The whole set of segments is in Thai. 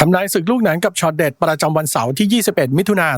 ทำนายศึกลูกหนังกับช็อตเด็ดประจำวันเสาร์ที่ 21 มิถุนา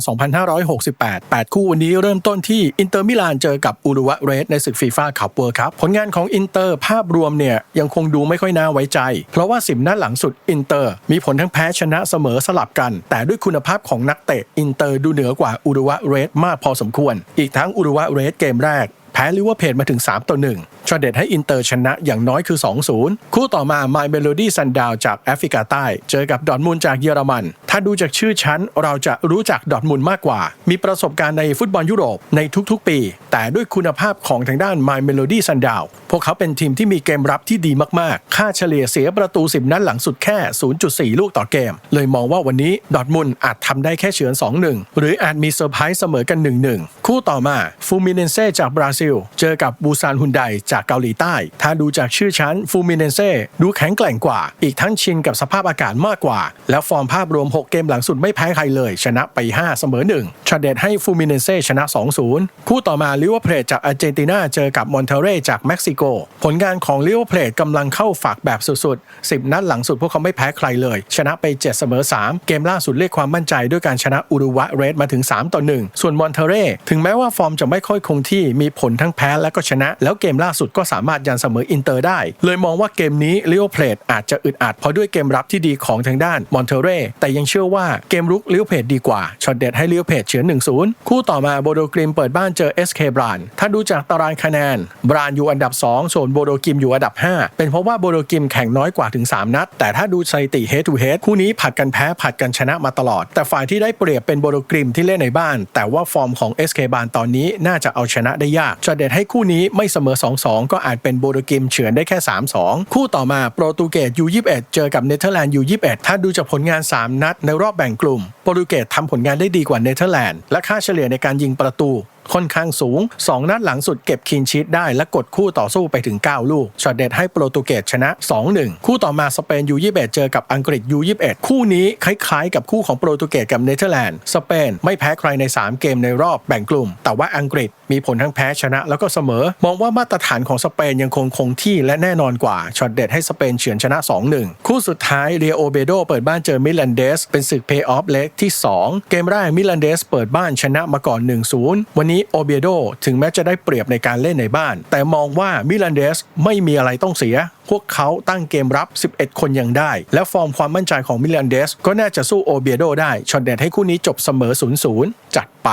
2568 8 คู่วันนี้เริ่มต้นที่อินเตอร์มิลานเจอกับอูรุวะเรสในศึกฟีฟ่าคัพเวิร์ครับ ผลงานของอินเตอร์ภาพรวมเนี่ยยังคงดูไม่ค่อยน่าไว้ใจ เพราะว่าสิบนัดหลังสุดอินเตอร์มีผลทั้งแพ้ชนะเสมอสลับกัน แต่ด้วยคุณภาพของนักเตะอินเตอร์ดูเหนือกว่าอูรุวะเรสมากพอสมควร อีกทั้งอูรุวะเรสเกมแรก แพ้ลิเวอร์เพจมาถึง 3 ต่อ 1ช็อตเด็ดให้อินเตอร์ชนะอย่างน้อยคือ 2-0 คู่ต่อมา My Melody Sundown จากแอฟริกาใต้ เจอกับดอนมูลจากเยอรมันถ้าดูจากชื่อชั้นเราจะรู้จักดอทมุนมากกว่า มีประสบการณ์ในฟุตบอลยุโรปในทุกๆปี แต่ด้วยคุณภาพของทางด้าน My Melody Sundown พวกเขาเป็นทีมที่มีเกมรับที่ดีมากๆ ค่าเฉลี่ยเสียประตู 10 นัดหลังสุดแค่ 0.4 ลูกต่อเกม เลยมองว่าวันนี้ดอทมุนอาจทำได้แค่เฉือน 2-1 หรืออาจมีเซอร์ไพรส์เสมอกัน 1-1 คู่ต่อมาฟูมิเนเซ่จากบราซิล เจอกับบูซานฮุนไดจากเกาหลีใต้ ถ้าดูจากชื่อชั้นฟูมิเนเซ่ดูแข็งแกร่งกว่า อีกทั้งชินกับสภาพอากาศมากกว่า แล้วฟอร์มภาพรวม6 เกมหลังสุดไม่แพ้ใครเลย ชนะไป 5 เสมอ 1 ชาเดตให้ฟูมิเนเซ่ชนะ 2-0 คู่ต่อมาลิเวอร์เพลทจากอาร์เจนตินาเจอกับมอนเทเรจากเม็กซิโก ผลงานของลิเวอร์เพลทกำลังเข้าฝากแบบสุดๆ 10 นัดหลังสุดพวกเขาไม่แพ้ใครเลย ชนะไป 7 เสมอ 3 เกมล่าสุดเรียกความมั่นใจด้วยการชนะอุรุวะเรสมาถึง 3 ต่อ 1 ส่วนมอนเทเรถึงแม้ว่าฟอร์มจะไม่ค่อยคงที่มีผลทั้งแพ้และก็ชนะ แล้วเกมล่าสุดก็สามารถยันเสมออินเตอร์ได้ เลยมองว่าเกมนี้ลิเวอร์เพลทอาจจะอึดอัดเพราะด้วยเกมรับที่ดีของทางด้านมอนเทเรแต่ยังเชื่อว่าเกมรุกลิเวอร์เพลทดีกว่าช็อตเด็ดให้ลิเวอร์เพลทเฉือน1-0 คู่ต่อมาโบโดกริมเปิดบ้านเจอ SK บราน ถ้าดูจากตารางคะแนน บรานอยู่อันดับ 2 ส่วนโบโดกิมอยู่อันดับ 5 เป็นเพราะว่าโบโดกิมแข่งน้อยกว่าถึง 3 นัด แต่ถ้าดูสถิติ head to head คู่นี้ผัดกันแพ้ผัดกันชนะมาตลอด แต่ฝ่ายที่ได้เปรียบเป็นโบโดกริมที่เล่นในบ้าน แต่ว่าฟอร์มของ SK บรานตอนนี้น่าจะเอาชนะได้ยากช็อตเด็ดให้คู่นี้ไม่เสมอ 2-2 ก็อาจเป็นโบโดกิมเฉือนได้แค่ 3-2 คู่ต่อมาโปรตุเกส U21 เจอกับเนเธอร์แลนด์ U21 ถ้าดูจากผลงาน 3 นัดในรอบแบ่งกลุ่ม โปรตุเกสทำผลงานได้ดีกว่าเนเธอร์แลนด์และค่าเฉลี่ยในการยิงประตูค่อนข้างสูง 2 นัดหลังสุดเก็บคีนชีตได้และกดคู่ต่อสู้ไปถึง 9 ลูก ช็อตเด็ดให้โปรตุเกสชนะ 2-1 คู่ต่อมาสเปน U21 เจอกับอังกฤษ U21 คู่นี้คล้ายๆ กับคู่ของโปรตุเกสกับเนเธอร์แลนด์ สเปนไม่แพ้ใครใน 3 เกมในรอบแบ่งกลุ่ม แต่ว่าอังกฤษมีผลทั้งแพ้ชนะแล้วก็เสมอ มองว่ามาตรฐานของสเปนยังคงคงที่และแน่นอนกว่า ช็อตเด็ดให้สเปนเฉือนชนะ 2-1 คู่สุดท้ายเรียโอเบโดเปิดบ้านเจอมิลันเดสเป็นศึกเพย์ออฟเล็กที่ 2 เกมแรกมิลันเดสเปิดบ้านชนะมาก่อน 1-0 วันนี้โอเบียโดถึงแม้จะได้เปรียบในการเล่นในบ้าน แต่มองว่ามิลันเดสไม่มีอะไรต้องเสีย พวกเขาตั้งเกมรับ 11 คนยังได้ และฟอร์มความมั่นใจของมิลันเดสก็น่าจะสู้โอเบียโดได้ช็อตเด็ดให้คู่นี้จบเสมอ 0-0 จัดไป